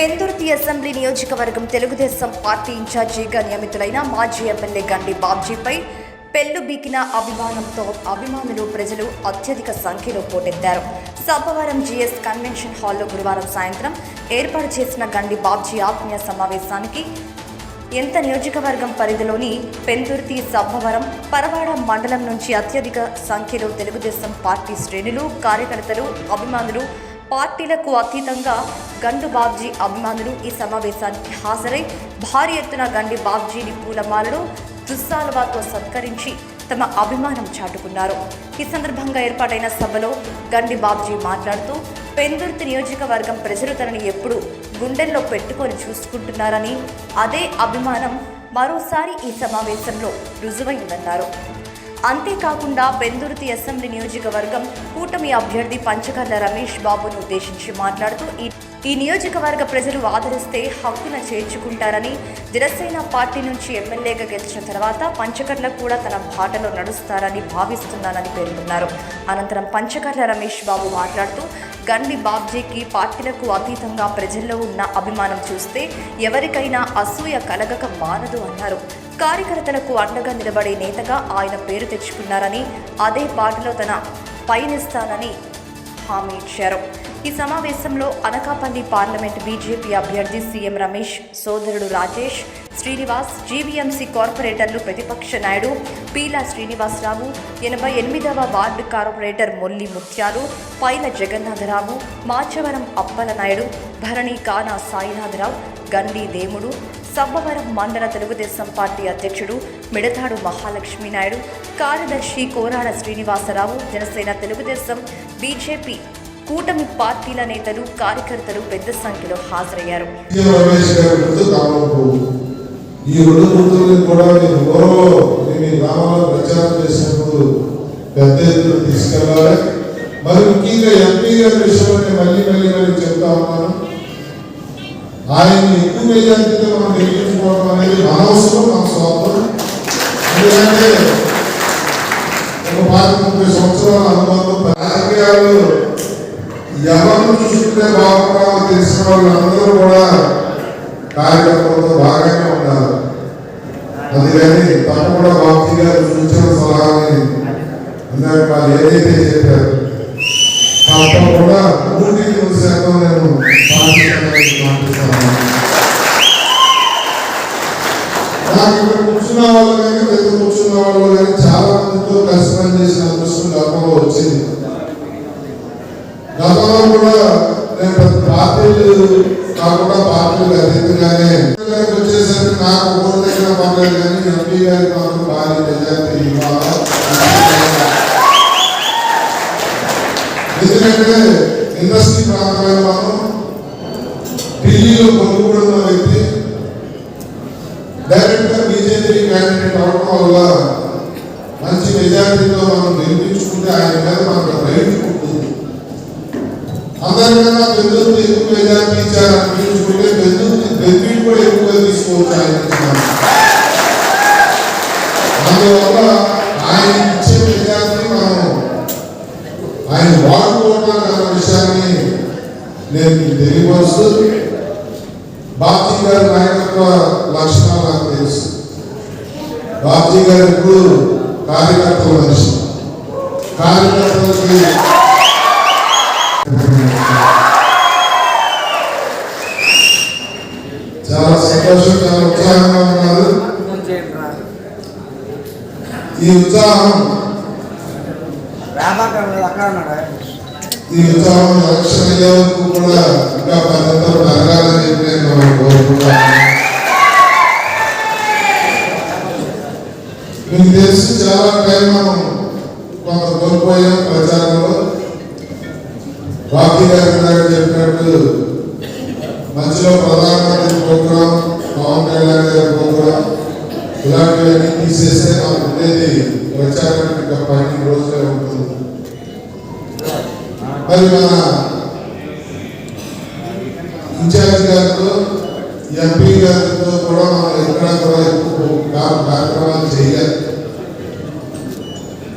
Pendurthi assembly నియోజకవర్గం Telugu Desam party ఇన్ఛార్జిగా నియమితులైన మాజీ ఎమ్మెల్యే గండి బాబ్జీపై పెళ్ళు బీకిన అభిమానంతో అభిమానులు ప్రజలు అత్యధిక సంఖ్యలో పోటెత్తారు. సబ్బవరం జీఎస్ కన్వెన్షన్ హాల్లో గురువారం సాయంత్రం ఏర్పాటు చేసిన గండి బాబ్జీ ఆత్మీయ సమావేశానికి ఎంత నియోజకవర్గం పరిధిలోని పెందుర్తి సబ్బవరం పరవాడ మండలం నుంచి అత్యధిక సంఖ్యలో తెలుగుదేశం పార్టీ శ్రేణులు కార్యకర్తలు అభిమానులు పార్టీలకు అతీతంగా గండు బాబ్జీ అభిమానులు ఈ సమావేశానికి హాజరై భారీ ఎత్తున గండి బాబ్జీని పూలమాలలు దుస్సాలవాతో సత్కరించి తమ అభిమానం చాటుకున్నారు. ఈ సందర్భంగా ఏర్పాటైన సభలో గండి బాబ్జీ మాట్లాడుతూ పెందుర్తి నియోజకవర్గం ప్రజలు తనని ఎప్పుడు గుండెల్లో పెట్టుకొని చూసుకుంటున్నారని అదే అభిమానం మరోసారి ఈ సమావేశంలో రుజువైందన్నారు. అంతేకాకుండా పెందుర్తి అసెంబ్లీ నియోజకవర్గం కూటమి అభ్యర్థి పంచకర్ల రమేష్ బాబును ఉద్దేశించి మాట్లాడుతూ ఈ ఈ నియోజకవర్గ ప్రజలు ఆదరిస్తే హక్కున చేర్చుకుంటారని జనసేన పార్టీ నుంచి ఎమ్మెల్యేగా గెలిచిన తర్వాత పంచకర్ల కూడా తన బాటలో నడుస్తారని భావిస్తున్నానని పేర్కొన్నారు. అనంతరం పంచకర్ల రమేష్ బాబు మాట్లాడుతూ గండి బాబ్జీకి పార్టీలకు అతీతంగా ప్రజల్లో ఉన్న అభిమానం చూస్తే ఎవరికైనా అసూయ కలగక మానదు అన్నారు. కార్యకర్తలకు అండగా నిలబడే నేతగా ఆయన పేరు తెచ్చుకున్నారని అదే పార్టీలో తన పయనిస్తానని హామీ ఇచ్చారు. ఈ సమావేశంలో అనకాపల్లి పార్లమెంట్ బీజేపీ అభ్యర్థి సీఎం రమేష్ సోదరుడు రాజేష్ శ్రీనివాస్ జీవీఎంసీ కార్పొరేటర్లు ప్రతిపక్ష నాయుడు పీలా శ్రీనివాసరావు ఎనభై ఎనిమిదవ వార్డు కార్పొరేటర్ మొల్లి ముత్యాలు పైల జగన్నాథరావు మాచవరం అప్పలనాయుడు భరణి కానా సాయినాథరావు గండి దేముడు సబ్బవరం మండల తెలుగుదేశం పార్టీ అధ్యక్షుడు మిడతాడు మహాలక్ష్మి నాయుడు కార్యదర్శి కోరాడ శ్రీనివాసరావు జనసేన తెలుగుదేశం బీజేపీ కూటమి పార్టీల నేతలు కార్యకర్తలు పెద్ద సంఖ్యలో హాజరయ్యారు. ఈ రెండు గుర్తుల్ని కూడా మీరు ఊరలో మీ గ్రామంలో ప్రచారం చేసినప్పుడు పెద్ద ఎత్తున తీసుకెళ్ళాలి. మరి ముఖ్యంగా ఎంపీ గారి విషయంలో మళ్ళీ మళ్ళీ మళ్ళీ చెప్తా ఉన్నాను. ఆయన్ని ఎక్కువ మెజార్టీతో మనం గెలిపించుకోవడం అనేది మన అవసరం మన స్వార్థం. ఎందుకంటే ఒక పాతి బాగుంటామో తెలిసిన వాళ్ళందరూ కూడా కార్యక్రమంలో భాగంగా ఉన్నారు. అందుకని కూడా బాబీ గారు సూచన సలహాని ఇందాక వాళ్ళు ఏదైతే చెప్పారు తప్పకుండా నూటికి నూరు శాతం నేను నాకు ఇక్కడ కూర్చున్న వాళ్ళు కానీ దగ్గర కూర్చున్న వాళ్ళు కానీ చాలా మందితో కలిసి చేసిన అదృష్టం గతంలో వచ్చింది. గతంలో కూడా నేను పార్టీలు కాకుండా అతీతంగానే వచ్చేసరికి నాకు ఓటు దగ్గర పర్లేదు కానీ ఎంపీ గారికి మాత్రం భారీ మెజార్టీ ఎందుకంటే ఇండస్ట్రీ ప్రాంతమైన మనం ఢిల్లీలో కొనుగోడున్న వ్యక్తి డైరెక్ట్గా బీజేపీ క్యాండిడేట్ అవడం వల్ల మంచి మెజార్టీతో మనం నిర్మించుకుంటే ఆయన మీద మనకు రైట్ ఉంటుంది అందరికన్నా బెందుకు ఎక్కువ మెజారిటీ ఇచ్చారు అనిపించుకుంటే బెందుకు బెనిఫిట్ కూడా ఎక్కువ తీసుకోవచ్చు ఆయన అందువల్ల ఆయన ఇచ్చే మెజారిటీ మనం ఆయన వాడుకోవడం అన్న విషయాన్ని నేను మీకు తెలియపరుస్తూ బాబ్జీ గారి నాయకత్వ లక్షణాలు నాకు తెలుసు. బాబ్జీ గారు ఇప్పుడు కార్యకర్తల మనిషి. కార్యకర్తలకి చాలా సంతోషం చాలా ఉత్సాహంగా ఉన్నారు ఈ ఉత్సాహం. ఈ ఉత్సాహం ఎలక్షన్ అయ్యే వరకు కూడా ఇంకా పదంతో పెరగాలని చెప్పి నేను కోరుకుంటున్నాను మీకు తెలిసి చాలా టైం మనం కొంత కోల్పోయాం ప్రచారంలో. బాబీ గారి గారు చెప్పినట్టు మధ్యలో ప్రధానమంత్రి ప్రోగ్రాం పవన్ కళ్యాణ్ గారి ప్రోగ్రాం ఇలాంటివన్నీ తీసేస్తే నాకు ఉండేది ప్రచారానికి ఇంకా పన్నెండు రోజులే ఉంటుంది మరి మన ఇన్ఛార్జ్ గారితో ఎంపీ గారితో కూడా మనం ఎక్కడ కూడా ఎక్కువ కా- కార్యక్రమాలు చేయాలి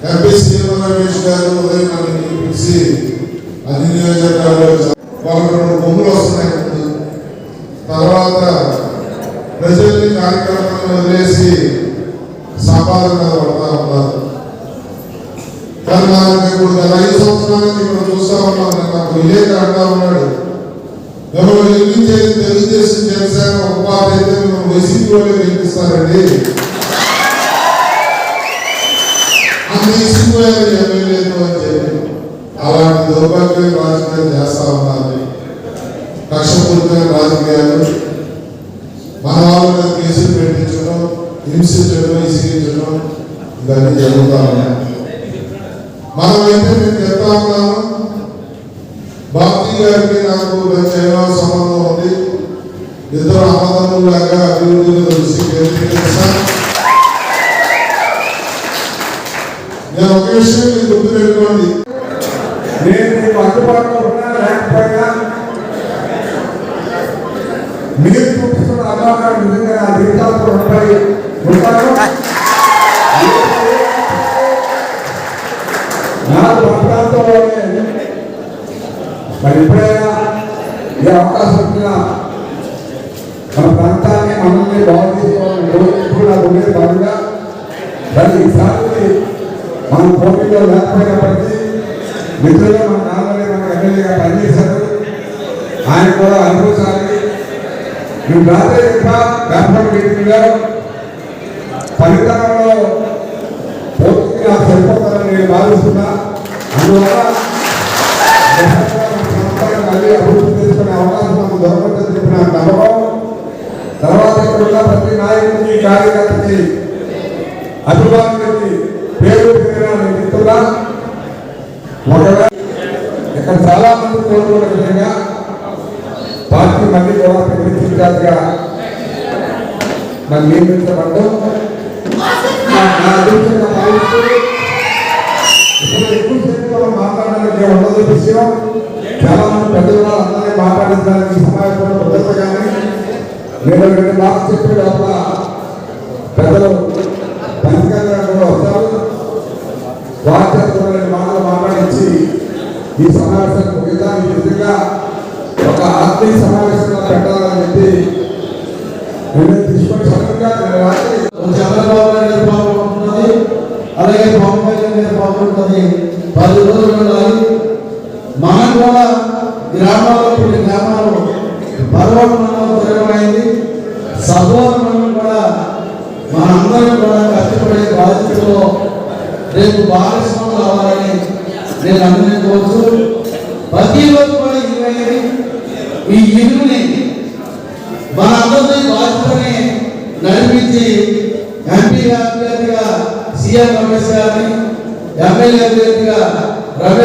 ఎంపీ శ్రీరామ రమేష్ గారు ఉదయం నన్ను పిలిచి అన్ని నియోజకవర్గాల్లో ఒక రెండు బొమ్మలు వస్తున్నాయి ముందు వదిలేసి సంపాదన మీద పడతా ఉన్నారు కానీ నాకు ఇప్పుడు గత ఐదు సంవత్సరాల నుంచి ఇక్కడ చూస్తా ఉన్నాం నాకు విలేకరు అంటా ఉన్నాడు. మిమ్మల్ని గెలిపించేది తెలుగుదేశం జనసేన ఉపాధి అయితే మిమ్మల్ని వైసీపీ వాళ్ళే గెలిపిస్తారండి. అంత ఇసిపోయారు ఎమ్మెల్యేలు అని చెప్పి అలాంటి దౌర్భాగ్య రాజకీయాలు చేస్తా ఉన్నారు. కక్షపూరితమైన రాజకీయాలు. మన వాళ్ళ కేసులు పెట్టించడం హింసించడం ఇసిగించడం ఇవన్నీ జరుగుతా ఉన్నాయి. మనమైతే నేను చెప్తా ఉన్నాను భారతీ గారికి నాకు మంచి ఏమో సంబంధం ఉంది ఇద్దరు అన్నదమ్ములాగా అభివృద్ధిని తెలిసి నేను ఒక విషయం మీకు గుర్తుపెట్టుకోండి నేను మీకు అందుబాటులో ఉన్నా లేకపోయినా మీరు చూపిస్తున్న అభిమానం నిజంగా నా జీవితాలతో ఉంటాయి. ఉంటాను. నా ప్రాంతంలోనే మరి ఎప్పుడైనా ఈ అవకాశం వచ్చినా మన ప్రాంతాన్ని మనల్ని బాగు చేసుకోవాలని రోజు ఎప్పుడు నాకు ఉండేది బాగుగా మరి ఈసారి మన పోటీలో లేకపోయినప్పటికీ మిత్రులుగా మన నాన్నగారి మన ఎమ్మెల్యేగా పనిచేశారు. ఆయన కూడా అనుభవించాలి మేము రాత్రి ఇంకా వ్యాపార మీటింగ్లో ఫలితంలో పూర్తిగా సరిపోతారని నేను భావిస్తున్నా. అందువల్ల మళ్ళీ అభివృద్ధి చేసుకునే అవకాశం మనకు దొరకదని చెప్పిన నమ్మకం తర్వాత ఇక్కడ ప్రతి నాయకుడికి కార్యకర్తకి అభిమానులకి పేరు పేరున ఒకవేళ ఇక్కడ చాలా మంది కోరుకున్న విధంగా పార్టీ మళ్ళీ కూడా ప్రతిష్ఠించాలిగా నన్ను నియమించబడ్డం నా అదృష్టంగా భావిస్తూ ఇప్పుడు మనం విషయం చాలా మంది పెద్దలు కూడా అందరినీ మాట్లాడించడానికి ఈ సమావేశంలో భద్రత కానీ నేను రెండు మాటలు చెప్పిన లోపల పెద్దలు పంచకంగా కూడా వస్తారు. వార్తలు రెండు మాటలు మాట్లాడించి ఈ సమావేశాన్ని ముగిద్దాం ఈ విధంగా ఒక ఆత్మీయ సమావేశంగా పెట్టాలని చెప్పి నేను తీసుకొని సడన్గా నేను రాత్రి చంద్రబాబు నాయుడు గారి పాపం ఉంటున్నది అలాగే పవన్ కళ్యాణ్ గారి పాపం ఉంటుంది పది రోజులు ఉండాలి కూడా గ్రామాల్లో కొన్ని గ్రామాలు పర్వతం మండలం తిరగమైంది సభోర మండలం కూడా మనందరం కూడా కష్టపడే బాధ్యతలో రేపు భాగస్వాములు అవ్వాలని నేను అందరినీ ప్రతి రోజు కూడా ఇరవై ఈ ఇరువుని మనందరినీ బాధ్యతని నడిపించి ఎంపీ అభ్యర్థిగా సీఎం రమేష్ గారిని ఎమ్మెల్యే అభ్యర్థిగా రమేష్